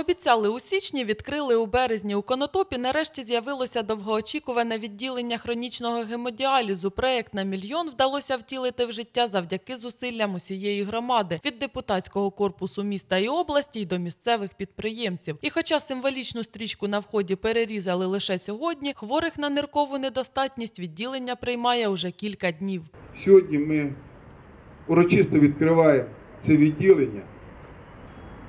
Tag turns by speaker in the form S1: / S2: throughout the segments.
S1: Обіцяли у січні, відкрили у березні. У Конотопі нарешті з'явилося довгоочікуване відділення хронічного гемодіалізу. Проект на мільйон вдалося втілити в життя завдяки зусиллям усієї громади від депутатського корпусу міста і області й до місцевих підприємців. І хоча символічну стрічку на вході перерізали лише сьогодні, хворих на ниркову недостатність відділення приймає уже кілька днів.
S2: Сьогодні ми урочисто відкриваємо це відділення,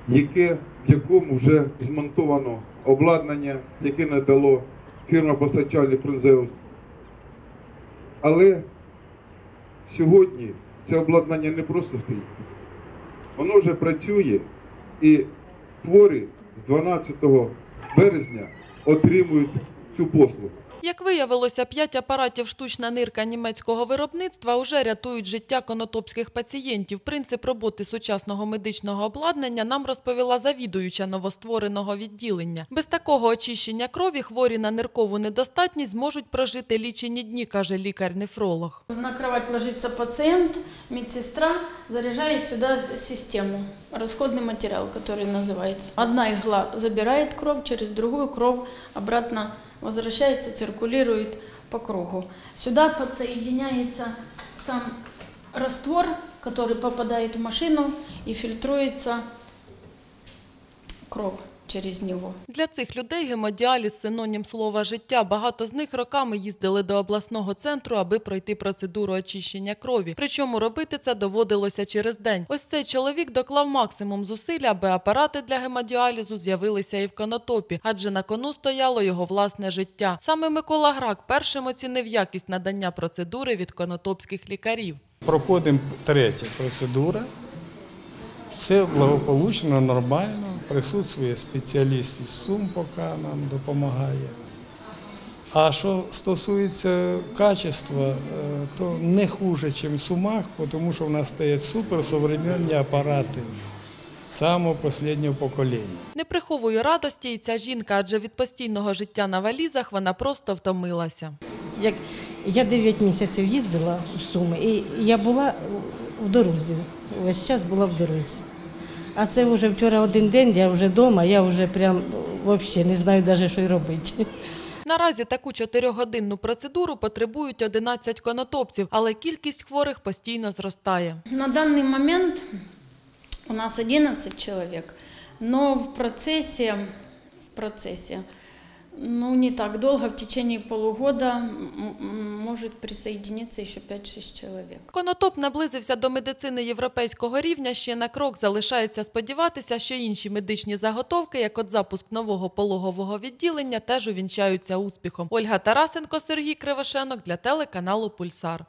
S2: яке, в якому вже змонтовано обладнання, яке надало фірма постачальник Фрунзеус. Але сьогодні це обладнання не просто стоїть. Воно вже працює і хворі з 12 березня отримують цю послугу.
S1: Як виявилося, п'ять апаратів штучна нирка німецького виробництва уже рятують життя конотопських пацієнтів. Принцип роботи сучасного медичного обладнання нам розповіла завідуюча новоствореного відділення. Без такого очищення крові хворі на ниркову недостатність зможуть прожити лічені дні, каже лікар-нефролог.
S3: На кровать ложится пациент, медсестра заряжает сюда систему, расходный материал, который называется. Одна игла забирает кровь, через другую кровь обратно возвращается, циркулирует по кругу. Сюда подсоединяется сам раствор, который попадает в машину и фильтруется кровь через него.
S1: Для цих людей гемодіаліз – синонім слова «життя». Багато з них роками їздили до обласного центру, аби пройти процедуру очищення крові. Причому робити це доводилося через день. Ось цей чоловік доклав максимум зусиль, аби апарати для гемодіалізу з'явилися і в Конотопі, адже на кону стояло його власне життя. Саме Микола Грак першим оцінив якість надання процедури від конотопських лікарів.
S4: Проходимо третя процедура. Все благополучно, нормально. Присутствує спеціаліст із Сум, поки нам допомагає. А що стосується качества, е, то не хуже, ніж в Сумах, тому що в нас стоять суперсовременні апарати самого останнього покоління.
S1: Не приховує радості і ця жінка, адже від постійного життя на валізах вона просто втомилася.
S5: Як я 9 місяців їздила в Суми, і я була в дорозі. Весь час була в дорозі. А це вже вчора один день, я вже вдома, я вже прям взагалі не знаю навіть, що й робити.
S1: Наразі таку чотирьохгодинну процедуру потребують 11 конотопців, але кількість хворих постійно зростає.
S3: На даний момент у нас 11 чоловік, але в процесі, в процессе, ну не так долго, в течение полугода можуть присоединиться еще 5-6 человек.
S1: Конотоп наблизився до медицини європейського рівня. Ще на крок залишається сподіватися, що інші медичні заготовки, як от запуск нового пологового відділення, теж увінчаються успіхом. Ольга Тарасенко, Сергій Кривошенок для телеканалу Пульсар.